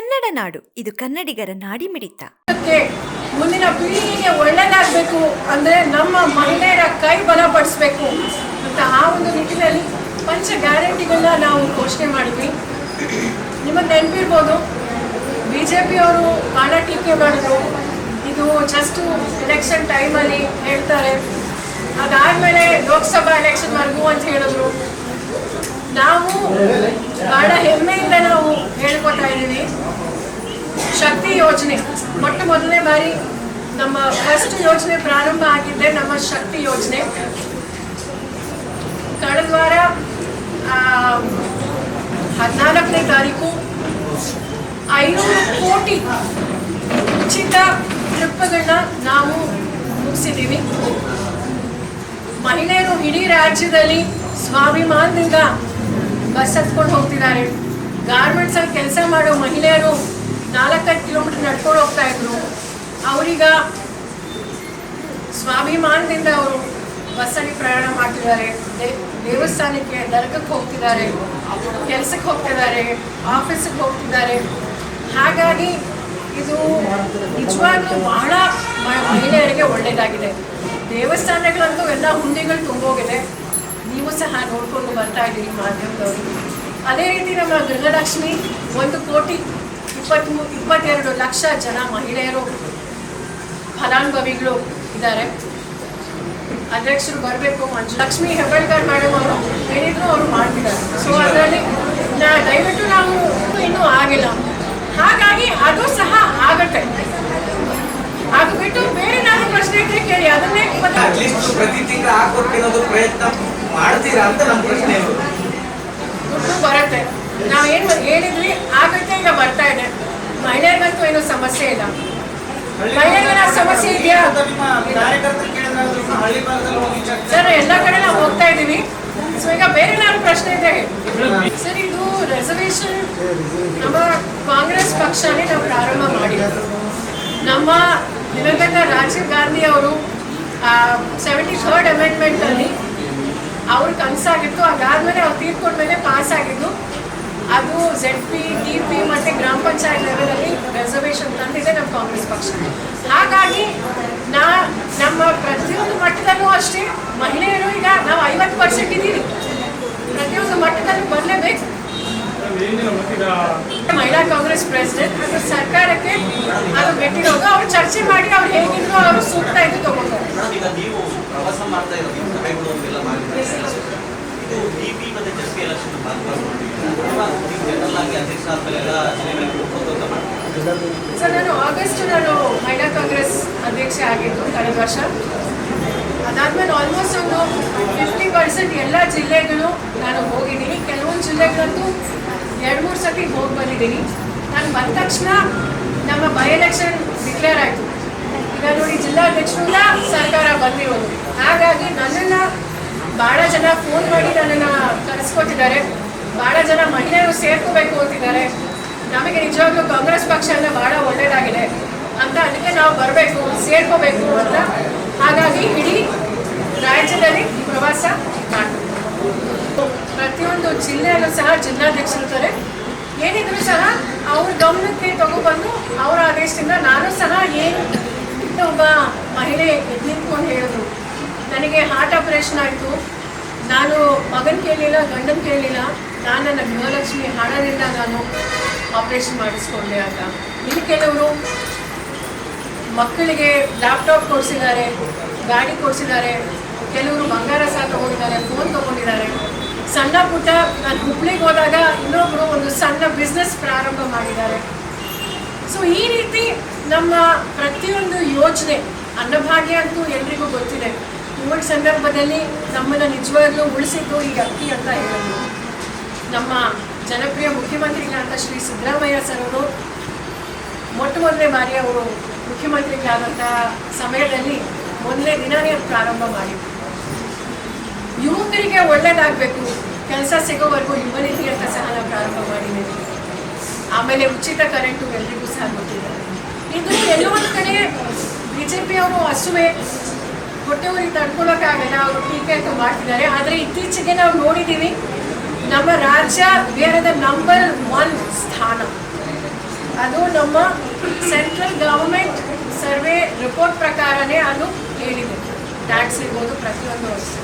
ಕನ್ನಡ ನಾಡು. ಇದು ಕನ್ನಡಿಗರ ನಾಡಿ ಮಿಡಿತ. ಮುಂದಿನ ಪೀಳಿಗೆಗೆ ಒಳ್ಳೇದಾಗಬೇಕು ಅಂದ್ರೆ ನಮ್ಮ ಮಹಿಳೆಯರ ಕೈ ಬಲಪಡಿಸ್ಬೇಕು ಅಂತ ಆ ಒಂದು ನಿಟ್ಟಿನಲ್ಲಿ ಪಂಚ ಗ್ಯಾರಂಟಿಗಳನ್ನ ನಾವು ಘೋಷಣೆ ಮಾಡಿದ್ವಿ. ನಿಮಗೆ ನೆನಪಿರ್ಬೋದು ಬಿ ಜೆ ಪಿಯವರು ಟೀಕೆ ಮಾಡಿದ್ರು. ಇದು ಜಸ್ಟು ಎಲೆಕ್ಷನ್ ಟೈಮಲ್ಲಿ ಹೇಳ್ತಾರೆ. ಅದಾದಮೇಲೆ ಲೋಕಸಭಾ ಎಲೆಕ್ಷನ್ವರೆಗೂ ಅಂತ ಹೇಳಿದ್ರು. ನಾವು ಬಹಳ ಹೆಮ್ಮೆಯಿಂದ ನಾವು ಹೇಳ್ಕೊತಾ ಇದ್ದೀನಿ. ಶಕ್ತಿ ಯೋಜನೆ. ಮೊಟ್ಟ ಮೊದಲನೇ ಬಾರಿ ನಮ್ಮ ಫಸ್ಟ್ ಯೋಜನೆ ಪ್ರಾರಂಭ ಆಗಿದ್ದೆ ನಮ್ಮ ಶಕ್ತಿ ಯೋಜನೆ. ಕಳೆದ ವಾರ ಹದಿನಾಲ್ಕನೇ ತಾರೀಕು ಐನೂರು ಕೋಟಿ ಉಚಿತ ಟ್ರಿಪ್ಗಳನ್ನ ನಾವು ಮುಗಿಸಿದ್ದೀವಿ. ಮಹಿಳೆಯರು ಇಡೀ ರಾಜ್ಯದಲ್ಲಿ ಸ್ವಾಭಿಮಾನದಿಂದ ಬಸ್ ಹತ್ಕೊಂಡು ಹೋಗ್ತಿದ್ದಾರೆ. ಗಾರ್ಮೆಂಟ್ಸ್ ಅಲ್ಲಿ ಕೆಲಸ ಮಾಡೋ ಮಹಿಳೆಯರು ನಾಲ್ಕೈದು ಕಿಲೋಮೀಟರ್ ನಡ್ಕೊಂಡು ಹೋಗ್ತಾ ಇದ್ರು. ಅವರೀಗ ಸ್ವಾಭಿಮಾನದಿಂದ ಅವರು ಬಸ್ಸಲ್ಲಿ ಪ್ರಯಾಣ ಮಾಡ್ತಿದ್ದಾರೆ. ದೇವಸ್ಥಾನಕ್ಕೆ ದರ್ಗಕ್ಕೆ ಹೋಗ್ತಿದ್ದಾರೆ. ಕೆಲಸಕ್ಕೆ ಹೋಗ್ತಿದ್ದಾರೆ. ಆಫೀಸಿಗೆ ಹೋಗ್ತಿದ್ದಾರೆ. ಹಾಗಾಗಿ ಇದು ನಿಜವಾಗ್ಲೂ ಬಹಳ ಮಹಿಳೆಯರಿಗೆ ಒಳ್ಳೆಯದಾಗಿದೆ ದೇವಸ್ಥಾನಗಳಂತೂ ಎಲ್ಲ ಹುಂಡಿಗಳು ತುಂಬೋಗಿದೆ. ನೀವು ಸಹ ನೋಡ್ಕೊಂಡು ಬರ್ತಾ ಇದ್ದೀರಿ ಮಾಧ್ಯಮದವರು. ಅದೇ ರೀತಿ ನಮ್ಮ ಗೃಹಲಕ್ಷ್ಮಿ ಒಂದು ಕೋಟಿ ಇಪ್ಪತ್ಮೂ, ಇಪ್ಪತ್ತೆರಡು ಲಕ್ಷ ಜನ ಮಹಿಳೆಯರು ಫಲಾನುಭವಿಗಳು ಇದ್ದಾರೆ. ಅಧ್ಯಕ್ಷರು ಬರಬೇಕು, ಮಂಜು. ಲಕ್ಷ್ಮಿ ಹೆಬ್ಬಳ್ಕರ್ ಮೇಡಮ್ ಅವರು ಹೇಳಿದ್ರು, ಅವರು ಮಾಡ್ತಿದ್ದಾರೆ. ಸೊ ಅದರಲ್ಲಿ ದಯವಿಟ್ಟು ನಾವು ಇನ್ನೂ ಆಗಿಲ್ಲ. ಹಾಗಾಗಿ ಅದು ಸಹ ಆಗತ್ತೆ. ಅದು ಬಿಟ್ಟು ಬೇರೆ ನಾನು ಪ್ರಶ್ನೆ ಕೇಳಿ. ಅದನ್ನೇ ಪ್ರಯತ್ನ ಮಾಡ್ತೀರಾ ಅಂತ ನಮ್ಮ ಪ್ರಶ್ನೆ ದುಡ್ಡು ಬರುತ್ತೆ. ನಾವು ಏನು ಹೇಳಿದ್ವಿ ಆಗುತ್ತೆ ಈಗ ಬರ್ತಾ ಇದೆ. ಮಹಿಳೆಯರಿಗಂತೂ ಏನೂ ಸಮಸ್ಯೆ ಇಲ್ಲ. ಮಹಿಳೆಯರ ಸಮಸ್ಯೆ ಇದೆಯಾ? ಸರ್ ಎಲ್ಲ ಕಡೆ ನಾವು ಹೋಗ್ತಾ ಇದ್ದೀವಿ. ಸೊ ಈಗ ಬೇರೆ ನಾನು ಪ್ರಶ್ನೆ ಇದೆ? ಸರ್ ಇದು ರೆಸರ್ವೇಶನ್ ನಮ್ಮ ಕಾಂಗ್ರೆಸ್ ಪಕ್ಷನೇ ನಾವು ಪ್ರಾರಂಭ ಮಾಡಿರೋದು ನಮ್ಮ ದಿವಂಗತ ರಾಜೀವ್ ಗಾಂಧಿ ಅವರು ಸೆವೆಂಟಿ ಥರ್ಡ್ ಅಮೆಂಡ್ಮೆಂಟ್ ಅಲ್ಲಿ ಅವ್ರ ಕನಸಾಗಿತ್ತು ಅದಾದ್ಮೇಲೆ ಅವ್ರು ತೀರ್ಕೊಂಡ್ಮೇಲೆ ಪಾಸ್ ಆಗಿದ್ದು ಅದು ಜೆಡ್ ಪಿ ಡಿ ಪಿ ಮತ್ತು ಗ್ರಾಮ ಪಂಚಾಯತ್ ಲೆವೆಲಲ್ಲಿ ರಿಸರ್ವೇಷನ್ ತಂದಿದೆ ನಮ್ಮ ಕಾಂಗ್ರೆಸ್ ಪಕ್ಷ ಹಾಗಾಗಿ ನಾ ನಮ್ಮ ಪ್ರತಿಯೊಂದು ಮಟ್ಟದಲ್ಲೂ ಅಷ್ಟೇ ಮಹಿಳೆಯರು ಈಗ ನಾವು ಐವತ್ತು ಪರ್ಸೆಂಟ್ ಇದ್ದೀವಿ ಪ್ರತಿಯೊಂದು ಮಟ್ಟದಲ್ಲೂ ಬರಲೇಬೇಕು ಕಾಂಗ್ರೆಸ್ ಪ್ರೆಸಿಡೆಂಟ್ ಮತ್ತು ಸರ್ಕಾರಕ್ಕೆ ಅದು ಬಿಟ್ಟಿರೋದು ಅವ್ರು ಚರ್ಚೆ ಮಾಡಿ ಅವ್ರು ಹೇಗಿದ್ರು ಅವರು ಸೂಕ್ತ ಇದು ತಗೊಂಡು ಸರ್ ನಾನು ಆಗಸ್ಟ್ ನಾನು ಮಹಿಳಾ ಕಾಂಗ್ರೆಸ್ ಅಧ್ಯಕ್ಷೆ ಆಗಿದ್ದು ಕಳೆದ ವರ್ಷ. ಅದಾದ್ಮೇಲೆ ಆಲ್ಮೋಸ್ಟ್ ಒಂದು ಫಿಫ್ಟಿ ಪರ್ಸೆಂಟ್ ಎಲ್ಲ ಜಿಲ್ಲೆಗಳು ನಾನು ಹೋಗಿದ್ದೀನಿ. ಕೆಲವೊಂದು ಜಿಲ್ಲೆಗಳಂತೂ ಎರಡು ಮೂರು ಸತಿ ಹೋಗಿ ಬಂದಿದ್ದೀನಿ. ನಾನು ಬಂದ ತಕ್ಷಣ ನಮ್ಮ ಬೈ ಎಲೆಕ್ಷನ್ ಡಿಕ್ಲೇರ್ ಆಯಿತು. ಈಗ ನೋಡಿ ಜಿಲ್ಲಾಧ್ಯಕ್ಷರಿಂದ ಸರ್ಕಾರ ಬಂದಿರೋದು. ಹಾಗಾಗಿ ನನ್ನನ್ನು ಭಾಳ ಜನ ಫೋನ್ ಮಾಡಿ ನನ್ನನ್ನು ಕರೆಸ್ಕೊತಿದ್ದಾರೆ ಭಾಳ ಜನ ಮಹಿಳೆಯರು ಸೇರ್ಕೋಬೇಕು ಅಂತಿದ್ದಾರೆ. ನಮಗೆ ನಿಜವಾಗ್ಲೂ ಕಾಂಗ್ರೆಸ್ ಪಕ್ಷ ಎಲ್ಲ ಭಾಳ ಒಳ್ಳೆಯದಾಗಿದೆ ಅಂತ ಅದಕ್ಕೆ ನಾವು ಬರಬೇಕು, ಸೇರ್ಕೋಬೇಕು ಅಂತ. ಹಾಗಾಗಿ ಇಡೀ ರಾಜ್ಯದಲ್ಲಿ ಪ್ರವಾಸ ಮಾಡ್ತೀವಿ. ಪ್ರತಿಯೊಂದು ಜಿಲ್ಲೆಯಲ್ಲೂ ಸಹ ಜಿಲ್ಲಾಧ್ಯಕ್ಷರಿರ್ತಾರೆ ಏನಿದ್ರು ಸಹ ಅವ್ರ ಗಮನಕ್ಕೆ ತಗೊಬಂದು ಅವರ ಆದೇಶದಿಂದ ನಾನು ಸಹ ಏನು ಒಬ್ಬ ಮಹಿಳೆ ನಿಂತ್ಕೊಂಡು ಹೇಳಿದ್ರು. ನನಗೆ ಹಾರ್ಟ್ ಆಪರೇಷನ್ ಆಯಿತು. ನಾನು ಮಗನ ಕೇಳಲಿಲ್ಲ ಗಂಡನ ಕೇಳಲಿಲ್ಲ ನಾನು ನನ್ನ ಗೃಹಲಕ್ಷ್ಮಿ ಹಣದಿಂದ ನಾನು ಆಪರೇಷನ್ ಮಾಡಿಸ್ಕೊಂಡೆ ಅಂತ. ಇನ್ನು ಕೆಲವರು ಮಕ್ಕಳಿಗೆ ಲ್ಯಾಪ್ಟಾಪ್ ಕೊಡಿಸಿದ್ದಾರೆ, ಗಾಡಿ ಕೊಡಿಸಿದ್ದಾರೆ. ಕೆಲವರು ಬಂಗಾರ ಸಹ ತೊಗೊಂಡಿದ್ದಾರೆ ಫೋನ್ ತಗೊಂಡಿದ್ದಾರೆ. ಸಣ್ಣ ಪುಟ್ಟ ನಾನು ಹುಬ್ಳಿಗೆ ಹೋದಾಗ ಇನ್ನೊಬ್ಬರು ಒಂದು ಸಣ್ಣ ಬಿಸ್ನೆಸ್ ಪ್ರಾರಂಭ ಮಾಡಿದ್ದಾರೆ. ಸೊ ಈ ರೀತಿ ನಮ್ಮ ಪ್ರತಿಯೊಂದು ಯೋಜನೆ ಅನ್ನಭಾಗ್ಯ ಅಂತೂ ಎಲ್ರಿಗೂ ಗೊತ್ತಿದೆ. ಕೋವಿಡ್ ಸಂದರ್ಭದಲ್ಲಿ ನಮ್ಮನ್ನು ನಿಜವಾಗ್ಲೂ ಉಳಿಸಿದ್ದು ಈ ಅಕ್ಕಿ ಅಂತ ಹೇಳೋದು. ನಮ್ಮ ಜನಪ್ರಿಯ ಮುಖ್ಯಮಂತ್ರಿಗಳಾದ ಶ್ರೀ ಸಿದ್ದರಾಮಯ್ಯ ಸರ್ ಅವರು ಮೊಟ್ಟ ಮೊದಲನೇ ಬಾರಿ ಅವರು ಮುಖ್ಯಮಂತ್ರಿಗಳಾದಂತಹ ಸಮಯದಲ್ಲಿ ಮೊದಲನೇ ದಿನವೇ ಪ್ರಾರಂಭ ಮಾಡಿದ್ರು. ಯುವಕರಿಗೆ ಒಳ್ಳೇದಾಗಬೇಕು, ಕೆಲಸ ಸಿಗೋವರೆಗೂ ಯುವನಿಧಿ ಅಂತ ಸಹ ನಾವು ಪ್ರಾರಂಭ ಮಾಡಿದ್ದೀವಿ. ಆಮೇಲೆ ಉಚಿತ ಕರೆಂಟು ಎಲ್ರಿಗೂ ಸಹ ಗೊತ್ತಿದೆ ಇದು ಒಂದು ಕಡೆ ಬಿ ಜೆ ಪಿಯವರು ಹಸುವೆ ಹೊಟ್ಟೆವರಿಗೆ ತಡ್ಕೊಳ್ಳೋಕ್ಕಾಗಲ್ಲ ಅವರು ಟೀಕೆ ಅಂತ ಮಾಡ್ತಿದ್ದಾರೆ. ಆದರೆ ಇತ್ತೀಚೆಗೆ ನಾವು ನೋಡಿದ್ದೀವಿ, ನಮ್ಮ ರಾಜ್ಯ ಬೇರೆದ ನಂಬರ್ ಒನ್ ಸ್ಥಾನ. ಅದು ನಮ್ಮ ಸೆಂಟ್ರಲ್ ಗವರ್ಮೆಂಟ್ ಸರ್ವೆ ರಿಪೋರ್ಟ್ ಪ್ರಕಾರನೇ ಅದು ಹೇಳಿದೆ. ಟ್ಯಾಕ್ಸ್ ಇರ್ಬೋದು ಪ್ರತಿಯೊಂದು ಅಷ್ಟೇ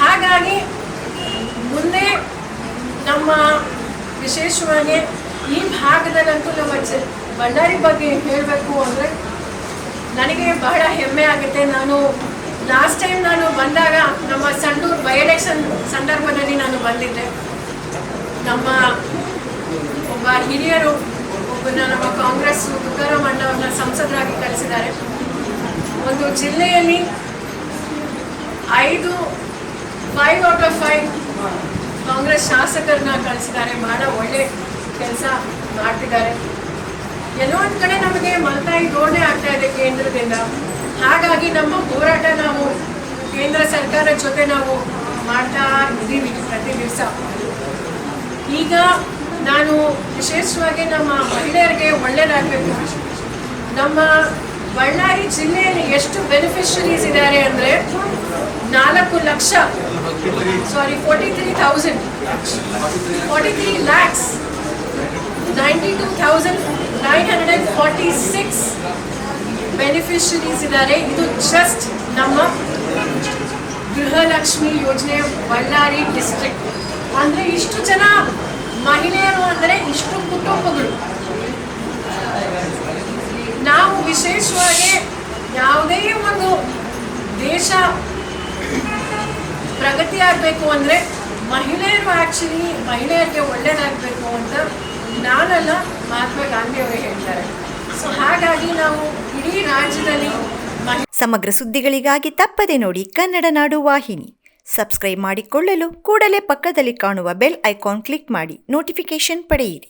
ಹಾಗಾಗಿ ಮುಂದೆ ನಮ್ಮ ವಿಶೇಷವಾಗಿ ಈ ಭಾಗದಲ್ಲಂತೂ ನಮ್ಮ ಬಳ್ಳಾರಿ ಬಗ್ಗೆ ಹೇಳಬೇಕು ಅಂದರೆ ನನಗೆ ಬಹಳ ಹೆಮ್ಮೆ ಆಗುತ್ತೆ. ನಾನು ಲಾಸ್ಟ್ ಟೈಮ್ ನಾನು ಬಂದಾಗ ನಮ್ಮ ಸಂಡೂರು ಬೈ ಎಲೆಕ್ಷನ್ ಸಂದರ್ಭದಲ್ಲಿ ನಾನು ಬಂದಿದ್ದೆ. ನಮ್ಮ ಒಬ್ಬ ಹಿರಿಯರು ಒಬ್ಬನ ನಮ್ಮ ಕಾಂಗ್ರೆಸ್ ತುಕಾರಾಮ್ ಅಣ್ಣವ್ರನ್ನ ಸಂಸದರಾಗಿ ಕಳಿಸಿದ್ದಾರೆ ಒಂದು ಜಿಲ್ಲೆಯಲ್ಲಿ ಐದು five out of five Congress ಶಾಸಕರನ್ನ ಕಳಿಸಿದ್ದಾರೆ. ಬಹಳ ಒಳ್ಳೆ ಕೆಲಸ ಮಾಡ್ತಿದ್ದಾರೆ. ಎಲ್ಲೋ ಒಂದು ಕಡೆ ನಮಗೆ ಮಲತಾಯಿ ಧೋರಣೆ ಆಗ್ತಾ ಇದೆ ಕೇಂದ್ರದಿಂದ. ಹಾಗಾಗಿ ನಮ್ಮ ಹೋರಾಟ ನಾವು ಕೇಂದ್ರ ಸರ್ಕಾರದ ಜೊತೆ ನಾವು ಮಾಡ್ತಾ ಇದ್ದೀವಿ ಪ್ರತಿ ದಿವಸ. ಈಗ ನಾನು ವಿಶೇಷವಾಗಿ ನಮ್ಮ ಮಹಿಳೆಯರಿಗೆ ಒಳ್ಳೇದಾಗಬೇಕು. ನಮ್ಮ ಬಳ್ಳಾರಿ ಜಿಲ್ಲೆಯಲ್ಲಿ ಎಷ್ಟು ಬೆನಿಫಿಷರೀಸ್ ಇದ್ದಾರೆ ಅಂದರೆ ನಾಲ್ಕು lakh sorry forty three thousand forty three lakhs ninety two thousand nine hundred and forty six beneficiaries ಇದ್ದಾರೆ ಇದು ಜಸ್ಟ್ ನಮ್ಮ ಗೃಹಲಕ್ಷ್ಮಿ ಯೋಜನೆ ಬಳ್ಳಾರಿ ಡಿಸ್ಟ್ರಿಕ್ಟ್ ಅಂದರೆ ಇಷ್ಟು ಜನ ಮಹಿಳೆಯರು ಅಂದರೆ ಇಷ್ಟು ಕುಟುಂಬಗಳು. ನಾವು ವಿಶೇಷವಾಗಿ ಯಾವುದೇ ಒಂದು ದೇಶ ಪ್ರಗತಿ ಆಗಬೇಕು ಅಂದರೆ ಮಹಿಳೆಯರು ಆ್ಯಕ್ಚುಲಿ ಮಹಿಳೆಯರಿಗೆ ಒಳ್ಳೇದಾಗಬೇಕು ಅಂತ ನಾನಲ್ಲ ಮಹಾತ್ಮ ಗಾಂಧಿ ಅವರೇ ಹೇಳ್ತಾರೆ. ಸೊ ಹಾಗಾಗಿ ನಾವು ಇಡೀ ರಾಜ್ಯದಲ್ಲಿ ಸಮಗ್ರ ಸುದ್ದಿಗಳಿಗಾಗಿ ತಪ್ಪದೆ ನೋಡಿ ಕನ್ನಡ ನಾಡು ವಾಹಿನಿ. ಸಬ್ಸ್ಕ್ರೈಬ್ ಮಾಡಿಕೊಳ್ಳಲು ಕೂಡಲೇ ಪಕ್ಕದಲ್ಲಿ ಕಾಣುವ ಬೆಲ್ ಐಕಾನ್ ಕ್ಲಿಕ್ ಮಾಡಿ ನೋಟಿಫಿಕೇಶನ್ ಪಡೆಯಿರಿ.